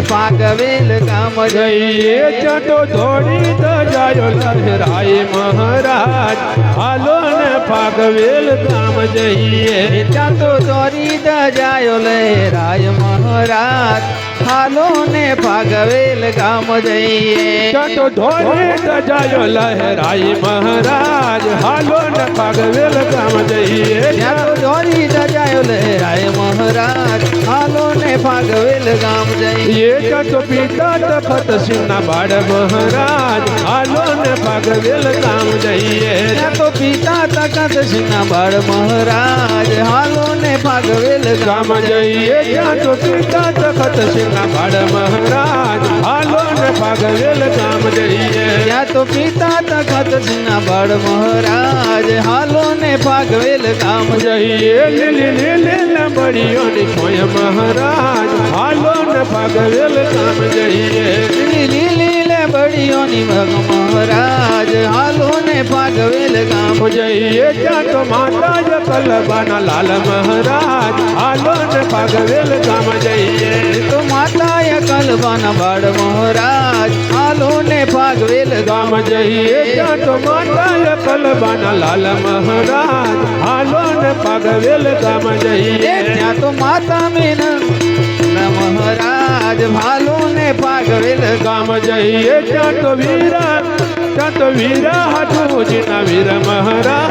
પાગવેલ ગામ જઈએ ચટો ધોડી ધજાયો લહેરાય મહારાજ હાલો ને પાગવેલ ગામ જઈએ ત્યાં તો ચોરી દજાયો લહેરાય મહારાજ હાલો ને પાગવેલ ગામ જઈએ ચટો ધોડી ધજાયો લહેરાય મહારાજ હાલો ને પાગવેલ ગામ જઈએ ત્યાં તો ચોરી દજાયો લહેરાય મહારાજ હાલો ને પાગવેલ ગામ જઈએ એ ચટો પિતા તખત સિંહના બાળ મહારાજ હાલો ને પાગવેલ ગામ જઈએ ત્યાં તો પિતા તખત સિંહના બાળ મહારાજ હાલો ને પાગવેલ ગામ ગામ જઈએ ત્યાં તો પિતા તખત સિંહના બાળ મહારાજ હાલો ને પાગવેલ ગામ જઈએ ત્યાં તો પિતા તખત સિંહના બાળ મહારાજ હાલો ને પાગવેલ ગામ જઈએ લીલી લીલી લંબડીઓની છોય મહારાજ હાલો ને પાગવેલ ગામ જઈએ લીલી લીલે બળીઓની ભગ મહારાજ હાલો ને પાગવેલ ગામ જઈએ ત્યાં તો માતા જ કલબાના લાલ મહારાજ હાલો ને પાગવેલ ગામ જઈએ તો માતાએ કલબાના બાળ મહારાજ હાલો ને પાગવેલ ગામ ગામ જઈએ ત્યાં તો માતા કલબાના લાલ મહારાજ હાલો ને પાગવેલ ગામ એ જઈએ ત્યાં તો માતા મેન મહારાજ હાલો ને પાગવેલ ગામ ગામ જઈએ ત્યાં તો વીરા ત્યાં તો વીરા હાથુજીના વીર મહારાજ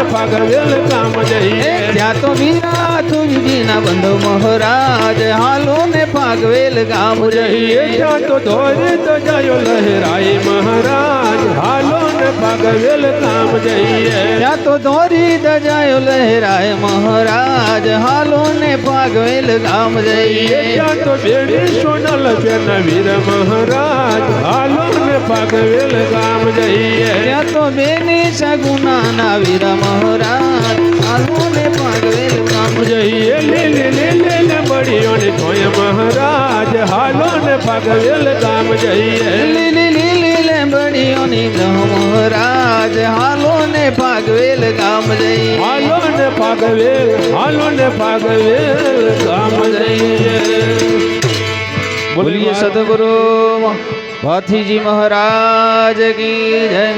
હાલો ને પાગવેલ ગામ એ જઈએ ત્યાં તો વીરા તુલજીના બંધુ મહારાજ હાલો ને પાગવેલ ગામ જઈએ ત્યાં તો ધોરી તો જયો લહેરાય મહારાજ હાલો ને પાગવેલ ગામ જઈએ ત્યાં તો દોરી દજાયો લહેરાય મહારાજ હાલો ને પાગવેલ ગામ જઈએ ત્યાં તો બેડી સોનલ બેન વીર મહારાજ હાલો ને પાગવેલ ગામ જઈએ ત્યાં તો બેની સગુનાના વીર મહારાજ હાલો ને પાગવેલ ગામ જઈએ લીલી લીલી લંબડીઓની છોય મહારાજ હાલો ને પાગવેલ ગામ જઈએ લીલી લીલી લેંબડીઓની બ્રહ્મ મહારાજ હાલો ને પાગવેલ ગામ જઈએ હાલો ને પાગવેલ હાલો ને પાગવેલ ગામ જઈએ બોલીએ સદગુરુ ભાથીજી મહારાજ કી જય.